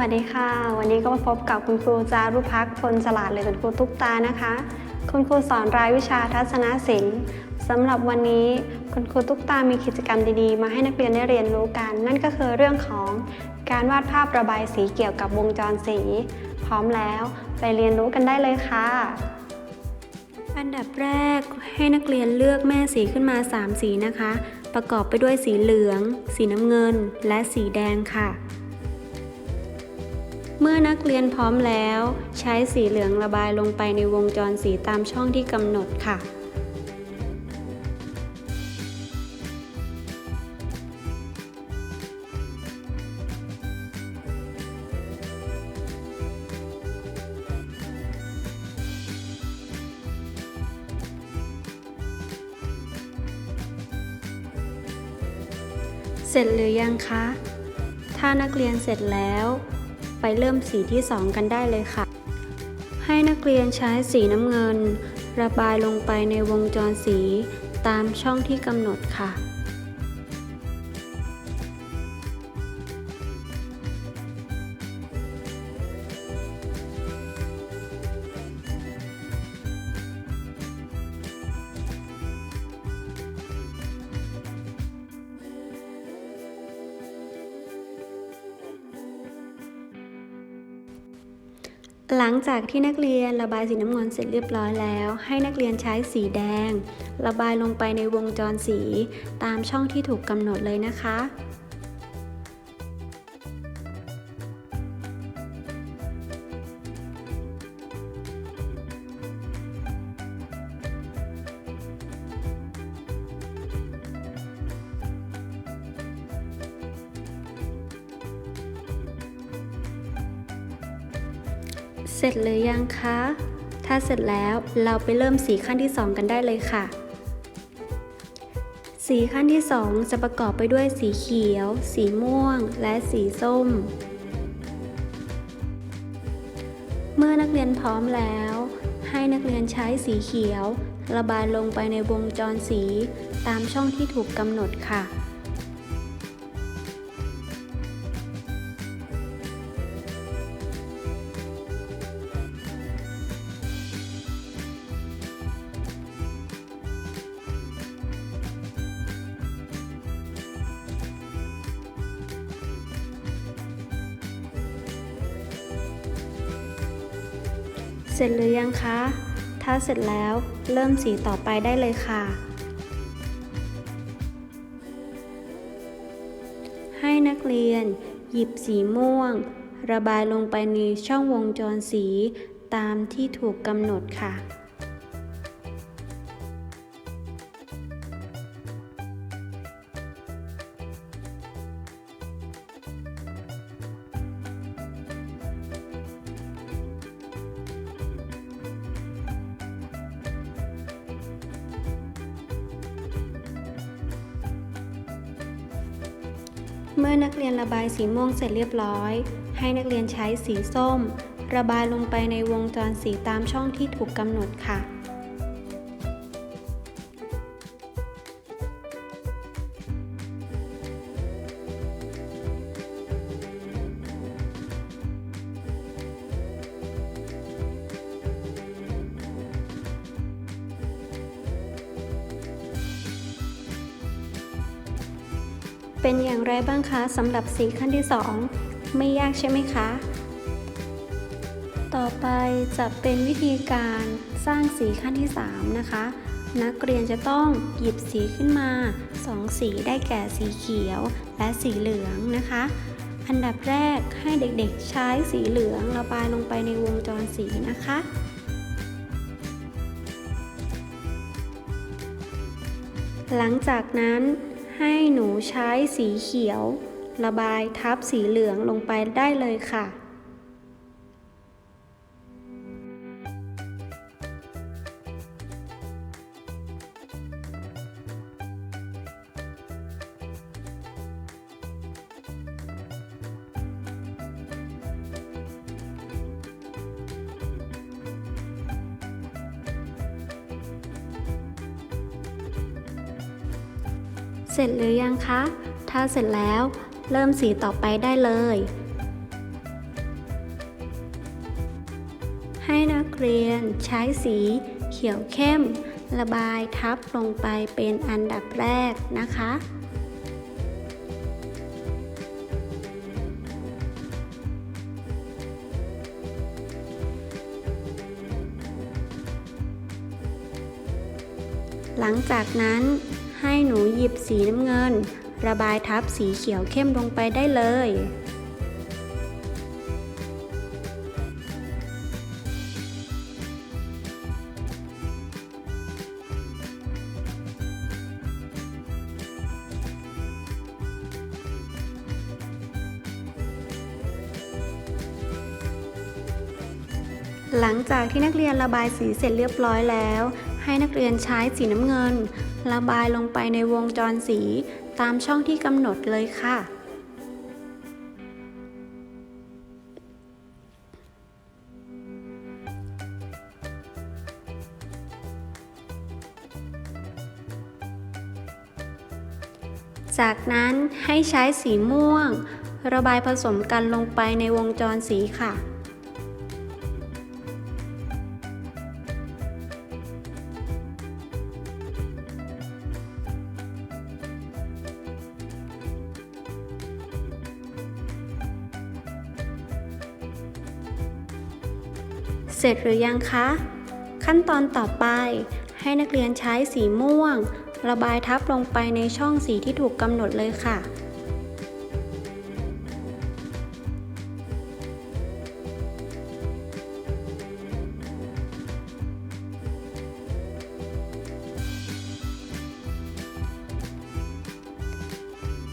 วัสดีค่ะ วันนี้ก็มาพบกับคุณครูจารุพักพลฉลาดหรือคุณครูตุ๊กตานะคะ คุณครูสอนรายวิชาทัศนศิลป์สำหรับวันนี้คุณครูตุ๊กตามีกิจกรรมดีๆ มาให้นักเรียนได้เรียนรู้กัน นั่นก็คือเรื่องของการวาดภาพระบายสีเกี่ยวกับวงจรสี พร้อมแล้วไปเรียนรู้กันได้เลยค่ะ อันดับแรกให้นักเรียนเลือกแม่สีขึ้นมา 3 สีนะคะ ประกอบไปด้วยสีเหลือง สีน้ำเงิน และสีแดงค่ะ เมื่อนักเรียนพร้อมแล้ว ใช้สีเหลืองระบายลงไปในวงจรสีตามช่องที่กำหนดค่ะเสร็จหรือยังคะ ถ้านักเรียนเสร็จแล้ว ไปเริ่มสีที่ 2 กันได้เลยค่ะ ให้นักเรียนใช้สีน้ำเงิน ระบายลงไปในวงจรสีตามช่องที่กำหนดค่ะ หลังจากที่นักเรียนระบายสีน้ำเงินเสร็จเรียบร้อยแล้ว ให้นักเรียนใช้สีแดง ระบายลงไปในวงจรสี ตามช่องที่ถูกกำหนดเลยนะคะ เสร็จหรือยังคะ ถ้าเสร็จแล้วเราไปเริ่มสีขั้นที่ 2 กันได้เลยค่ะ สีขั้นที่ 2 จะประกอบไปด้วยสีเขียว สีม่วง และสีส้ม เมื่อนักเรียนพร้อมแล้ว ให้นักเรียนใช้สีเขียว ระบายลงไปในวงจรสีตามช่องที่ถูกกำหนดค่ะ เสร็จหรือยังคะ ถ้าเสร็จแล้วเริ่มสีต่อไปได้เลยค่ะ ให้นักเรียน หยิบสีม่วง ระบายลงไปในช่องวงจรสีตามที่ถูกกำหนดค่ะ เมื่อนักเรียนระบายสีม่วงเสร็จเรียบร้อย ให้นักเรียนใช้สีส้ม ระบายลงไปในวงจรสีตามช่องที่ถูกกำหนดค่ะ เป็นอย่างไรบ้างคะสำหรับสีขั้นที่ 2 ไม่ยากใช่ไหมคะ ต่อไปจะเป็นวิธีการสร้างสีขั้นที่ 3 นะคะ นักเรียนจะต้องหยิบสีขึ้นมา 2 สีได้แก่สีเขียวและสีเหลืองนะคะ อันดับแรกให้เด็กๆใช้สีเหลืองระบายลงไปในวงจรสีนะคะหลังจากนั้น ให้หนูใช้สีเขียว ระบายทับสีเหลืองลงไปได้เลยค่ะ สร็จหรือยังคะ ถ้าเสร็จแล้ว เริ่มสีต่อไปได้เลย ให้นักเรียนใช้สีเขียวเข้ม ระบายทับลงไปเป็นอันดับแรกนะคะหลังจากนั้น ให้หนูหยิบสีน้ำเงิน ระบายทับสีเขียวเข้มลงไปได้เลย หลังจากที่นักเรียนระบายสีเสร็จเรียบร้อยแล้ว ให้นักเรียนใช้สีน้ำเงิน ระบายลงไปในวงจรสีตามช่องที่กำหนดเลยค่ะ จากนั้นให้ใช้สีม่วง ระบายผสมกันลงไปในวงจรสีค่ะ เสร็จหรือยังคะ ขั้นตอนต่อไป ให้นักเรียนใช้สีม่วง ระบายทับลงไปในช่องสีที่ถูกกำหนดเลยค่ะ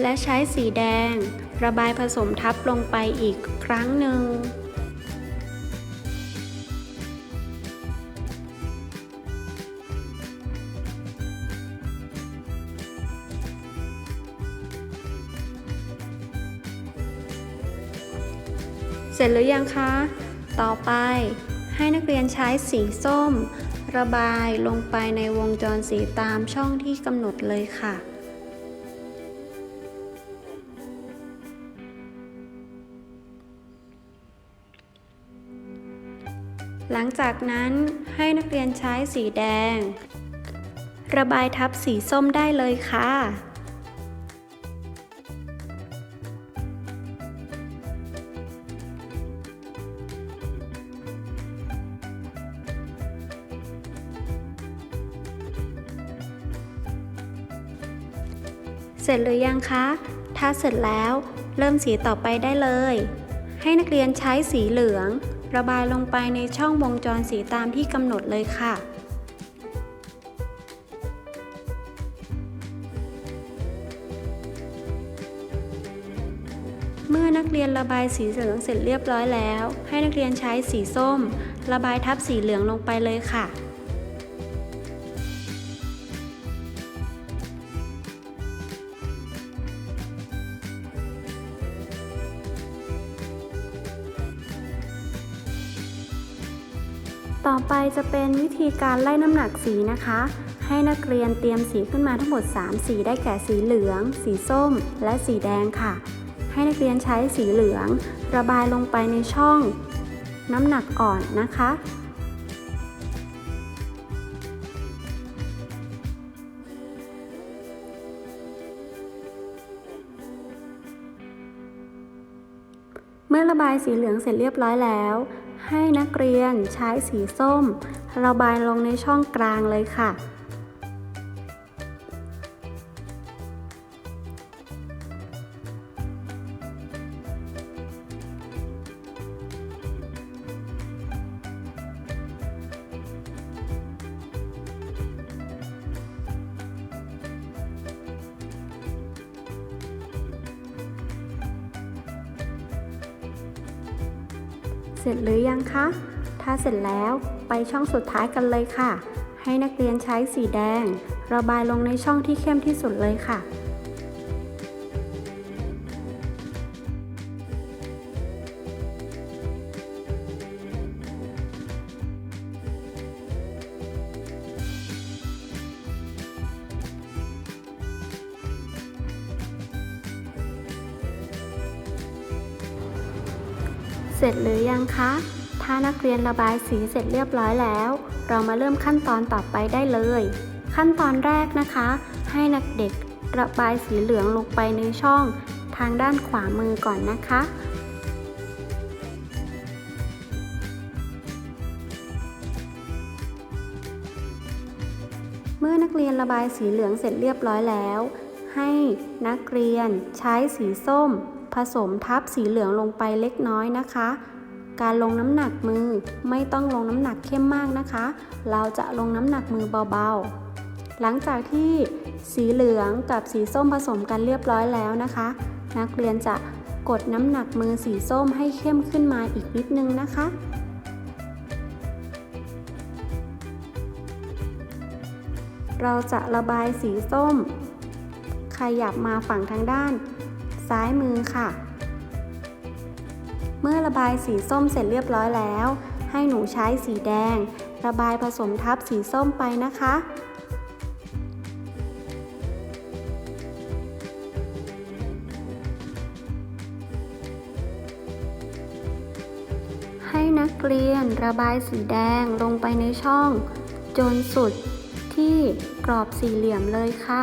และใช้สีแดง ระบายผสมทับลงไปอีกครั้งหนึ่ง เสร็จหรือยังคะ ต่อไปให้นักเรียนใช้สีส้ม ระบายลงไปในวงจรสีตามช่องที่กำหนดเลยค่ะหลังจากนั้นให้นักเรียนใช้สีแดง ระบายทับสีส้มได้เลยค่ะ เสร็จหรือยังคะ ถ้าเสร็จแล้วเริ่มสีต่อไปได้เลย ให้นักเรียนใช้สีเหลือง ระบายลงไปในช่องวงจรสีตามที่กำหนดเลยค่ะเมื่อนักเรียนระบายสีเหลืองเสร็จเรียบร้อยแล้ว ให้นักเรียนใช้สีส้ม ระบายทับสีเหลืองลงไปเลยค่ะ ต่อไปจะเป็นวิธีการไล่น้ำหนักสีนะคะ ให้นักเรียนเตรียมสีขึ้นมาทั้งหมด 3 สีได้แก่สีเหลือง สีส้ม และสีแดงค่ะ ให้นักเรียนใช้สีเหลือง ระบายลงไปในช่อง น้ำหนักอ่อนนะคะ เมื่อระบายสีเหลืองเสร็จเรียบร้อยแล้ว ให้นักเรียนใช้สีส้ม ระบายลงในช่องกลางเลยค่ะ ร็จหรือยังคะ ถ้าเสร็จแล้วไปช่องสุดท้ายกันเลยค่ะ ให้นักเรียนใช้สีแดง ระบายลงในช่องที่เข้มที่สุดเลยค่ะ ร็จหรือยังคะถถ้านักเรียนระบายสีเสร็จเรียบร้อยแล้ว เรามาเริ่มขั้นตอนต่อไปได้เลย ขั้นตอนแรกนะคะ ให้นักเด็กระบายสีเหลืองลงไปในช่อง ทางด้านขวามือก่อนนะคะ เมื่อนักเรียนระบายสีเหลืองเสร็จเรียบร้อยแล้ว ให้นักเรียนใช้สีส้ม ผสมทับสีเหลืองลงไปเล็กน้อยนะคะ การลงน้ำหนักมือไม่ต้องลงน้ำหนักเข้มมากนะคะ เราจะลงน้ำหนักมือเบาๆ หลังจากที่สีเหลืองกับสีส้มผสมกันเรียบร้อยแล้วนะคะ นักเรียนจะกดน้ำหนักมือสีส้มให้เข้มขึ้นมาอีกนิดนึงนะคะ เราจะระบายสีส้ม ขยับมาฝั่งทางด้าน ซ้ายมือค่ะ เมื่อระบายสีส้มเสร็จเรียบร้อยแล้ว ให้หนูใช้สีแดง ระบายผสมทับสีส้มไปนะคะให้นักเรียนระบายสีแดงลงไปในช่อง จนสุดที่กรอบสี่เหลี่ยมเลยค่ะ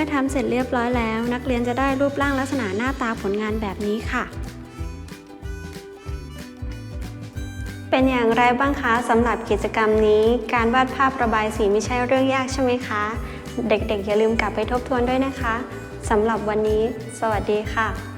มื่อทำเสร็จเรียบร้อยแล้ว นักเรียนจะได้รูปร่างลักษณะหน้าตาผลงานแบบนี้ค่ะ เป็นอย่างไรบ้างคะสำหรับกิจกรรมนี้ การวาดภาพระบายสีไม่ใช่เรื่องยากใช่ไหมคะ เด็กๆ อย่าลืมกลับไปทบทวนด้วยนะคะสำหรับวันนี้ สวัสดีค่ะ